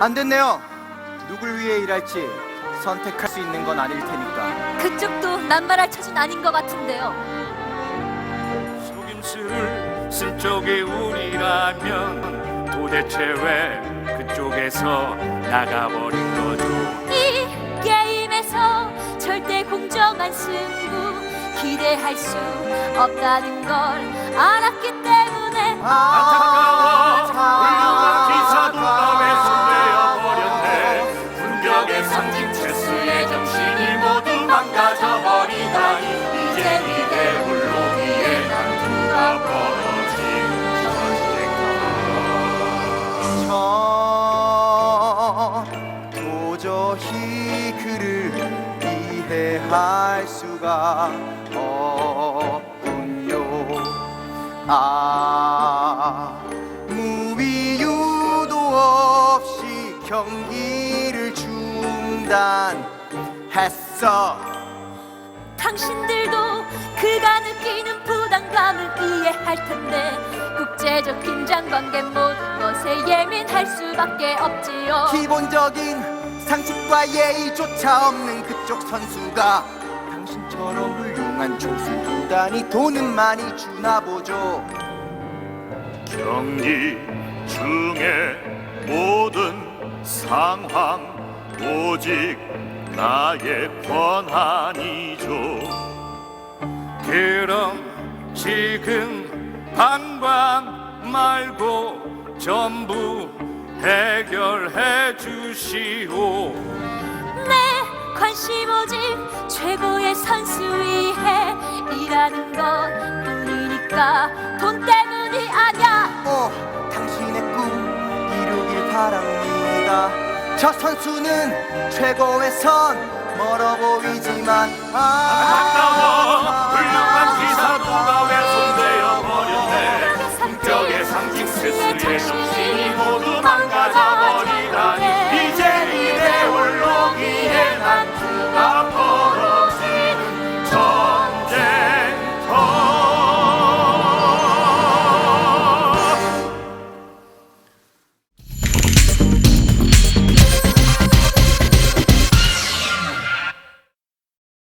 안 됐네요. 누굴 위해 일할지 선택할 수 있는 건 아닐 테니까. 그쪽도 남발할 처진 아닌 것 같은데요. 속임수를 쓴 쪽이 우리라면 도대체 왜 그쪽에서 나가버린 거죠? 이 게임에서 절대 공정한 승부 기대할 수 없다는 걸 알았기 때문에 안 분격의 상징 체스의 정신이 모두 망가져버리다니 이제 이대 홀로 위에 난투가 벌어진 전 도저히 그를 이해할 수가 없군요. 아무 이유도 없이 경기를 중단했어. 당신들도 그가 느끼는 부담감을 이해할 텐데 국제적 긴장 관계 모든 것에 예민할 수밖에 없지요. 기본적인 상식과 예의조차 없는 그쪽 선수가 당신처럼 훌륭한 조수 구단이 돈은 많이 주나 보죠. 경기 중에 모든 상황 오직 나의 권한이죠. 그럼 지금 방방 말고 전부 해결해 주시오. 내 관심 오직 최고의 선수 위해 일하는 것 뿐이니까 돈 때문이 아냐 어, 당신의 꿈 이루길 바랍니다. 저 선수는 최고의 선 멀어 보이지만 아